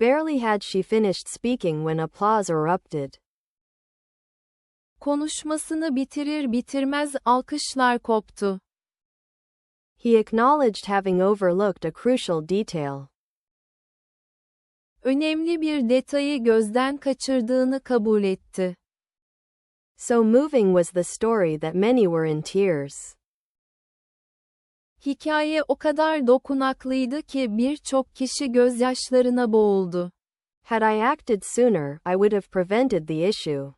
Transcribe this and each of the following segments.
Barely had she finished speaking when applause erupted. Konuşmasını bitirir bitirmez alkışlar koptu. He acknowledged having overlooked a crucial detail. Önemli bir detayı gözden kaçırdığını kabul etti. So moving was the story that many were in tears. Hikaye o kadar dokunaklıydı ki birçok kişi gözyaşlarına boğuldu. Had I acted sooner, I would have prevented the issue.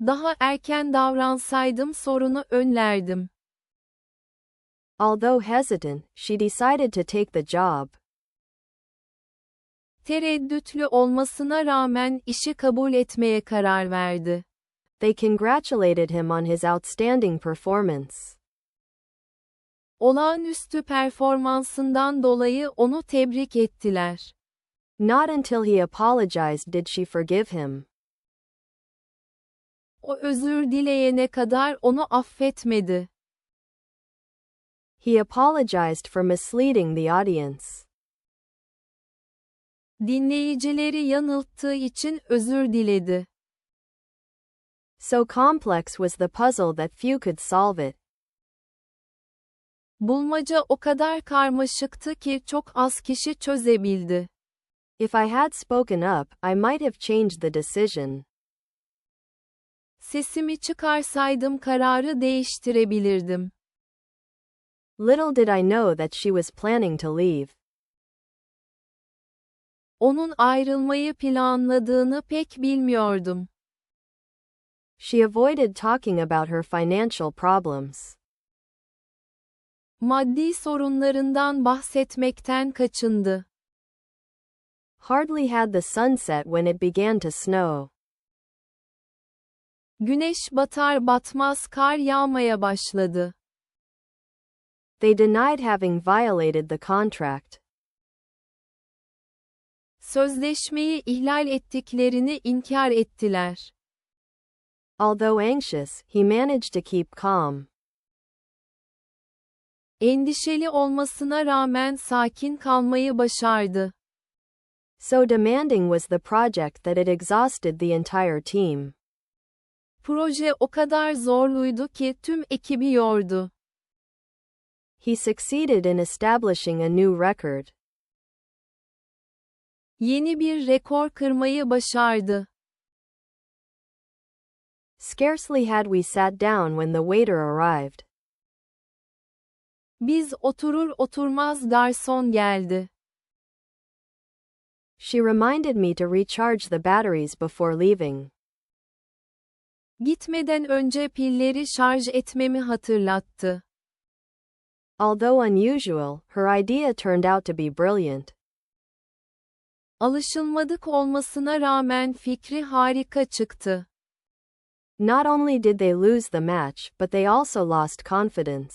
Daha erken davransaydım sorunu önlerdim. Although hesitant, she decided to take the job. Tereddütlü olmasına rağmen işi kabul etmeye karar verdi. They congratulated him on his outstanding performance. Olağanüstü performansından dolayı onu tebrik ettiler. Not until he apologized did she forgive him. O özür dileyene kadar onu affetmedi. He apologized for misleading the audience. Dinleyicileri yanılttığı için özür diledi. So complex was the puzzle that few could solve it. Bulmaca o kadar karmaşıktı ki çok az kişi çözebildi. If I had spoken up, I might have changed the decision. Sesimi çıkarsaydım kararı değiştirebilirdim. Little did I know that she was planning to leave. Onun ayrılmayı planladığını pek bilmiyordum. She avoided talking about her financial problems. Maddi sorunlarından bahsetmekten kaçındı. Hardly had the sunset when it began to snow. Güneş batar batmaz kar yağmaya başladı. They denied having violated the contract. Sözleşmeyi ihlal ettiklerini inkar ettiler. Although anxious, he managed to keep calm. Endişeli olmasına rağmen sakin kalmayı başardı. So demanding was the project that it exhausted the entire team. Proje o kadar zorluydu ki tüm ekibi yordu. He succeeded in establishing a new record. Yeni bir rekor kırmayı başardı. Scarcely had we sat down when the waiter arrived. Biz oturur oturmaz garson geldi. She reminded me to recharge the batteries before leaving. Gitmeden önce pilleri şarj etmemi hatırlattı. Although unusual, her idea turned out to be brilliant. Alışılmadık olmasına rağmen fikri harika çıktı. Not only did they lose the match, but they also lost confidence.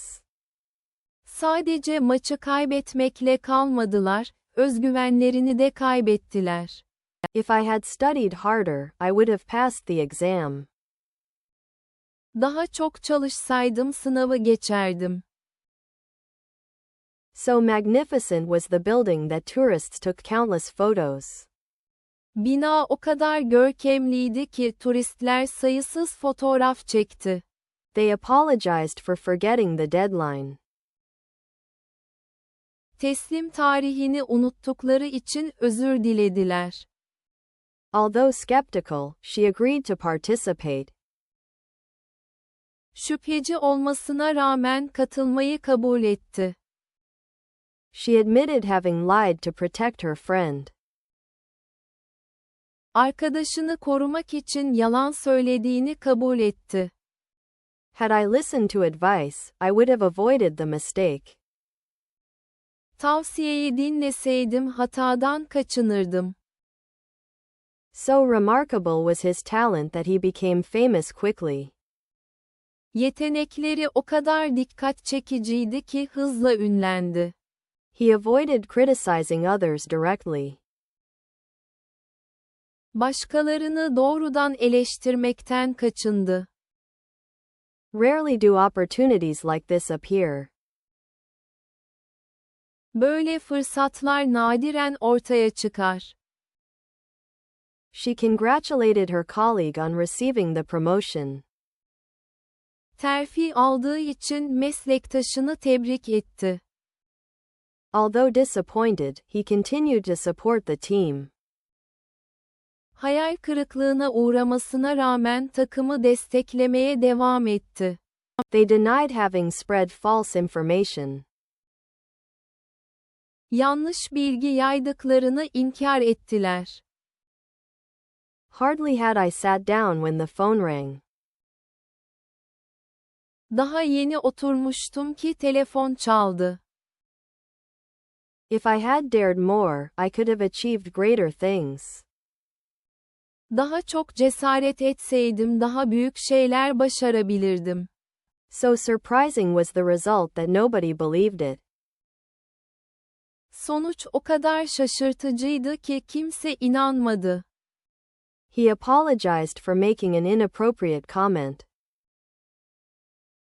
Sadece maçı kaybetmekle kalmadılar, özgüvenlerini de kaybettiler. If I had studied harder, I would have passed the exam. Daha çok çalışsaydım sınavı geçerdim. So magnificent was the building that tourists took countless photos. Bina o kadar görkemliydi ki turistler sayısız fotoğraf çekti. They apologized for forgetting the deadline. Teslim tarihini unuttukları için özür dilediler. Although skeptical, she agreed to participate. Şüpheci olmasına rağmen katılmayı kabul etti. She admitted having lied to protect her friend. Arkadaşını korumak için yalan söylediğini kabul etti. Had I listened to advice, I would have avoided the mistake. Tavsiyeyi dinleseydim hatadan kaçınırdım. So remarkable was his talent that he became famous quickly. Yetenekleri o kadar dikkat çekiciydi ki hızla ünlendi. He avoided criticizing others directly. Başkalarını doğrudan eleştirmekten kaçındı. Rarely do opportunities like this appear. Böyle fırsatlar nadiren ortaya çıkar. She congratulated her colleague on receiving the promotion. Terfi aldığı için meslektaşını tebrik etti. Although disappointed, he continued to support the team. Hayal kırıklığına uğramasına rağmen takımı desteklemeye devam etti. They denied having spread false information. Yanlış bilgi yaydıklarını inkar ettiler. Hardly had I sat down when the phone rang. Daha yeni oturmuştum ki telefon çaldı. If I had dared more, I could have achieved greater things. Daha çok cesaret etseydim daha büyük şeyler başarabilirdim. So surprising was the result that nobody believed it. Sonuç o kadar şaşırtıcıydı ki kimse inanmadı. He apologized for making an inappropriate comment.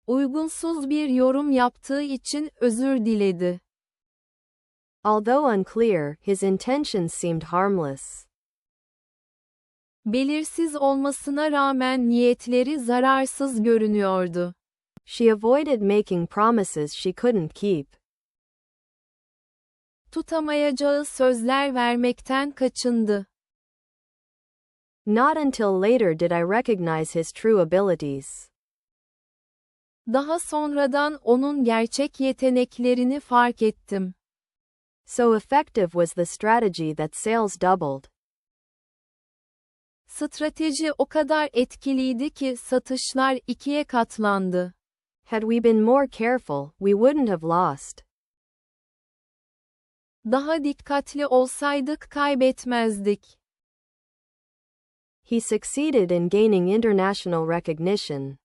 Uygunsuz bir yorum yaptığı için özür diledi. Although unclear, his intentions seemed harmless. Belirsiz olmasına rağmen niyetleri zararsız görünüyordu. She avoided making promises she couldn't keep. Tutamayacağı sözler vermekten kaçındı. Not until later did I recognize his true abilities. Daha sonradan onun gerçek yeteneklerini fark ettim. So effective was the strategy that sales doubled. Strateji o kadar etkiliydi ki satışlar ikiye katlandı. Had we been more careful, we wouldn't have lost. Daha dikkatli olsaydık kaybetmezdik. He succeeded in gaining international recognition.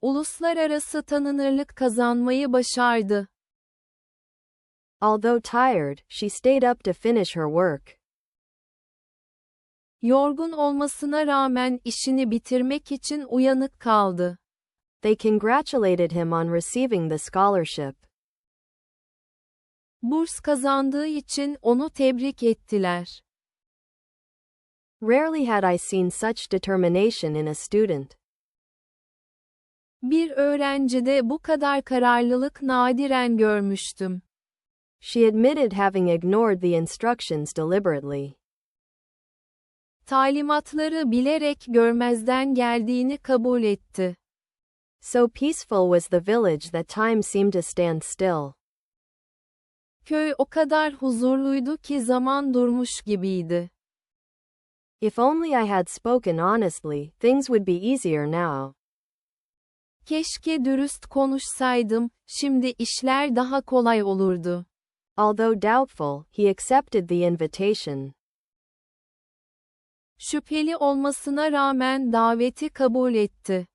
Uluslararası tanınırlık kazanmayı başardı. Although tired, she stayed up to finish her work. Yorgun olmasına rağmen işini bitirmek için uyanık kaldı. They congratulated him on receiving the scholarship. Burs kazandığı için onu tebrik ettiler. Rarely had I seen such determination in a student. Bir öğrencide bu kadar kararlılık nadiren görmüştüm. She admitted having ignored the instructions deliberately. Talimatları bilerek görmezden geldiğini kabul etti. So peaceful was the village that time seemed to stand still. Köy o kadar huzurluydu ki zaman durmuş gibiydi. If only I had spoken honestly, things would be easier now. Keşke dürüst konuşsaydım, şimdi işler daha kolay olurdu. Although doubtful, he accepted the invitation. Şüpheli olmasına rağmen daveti kabul etti.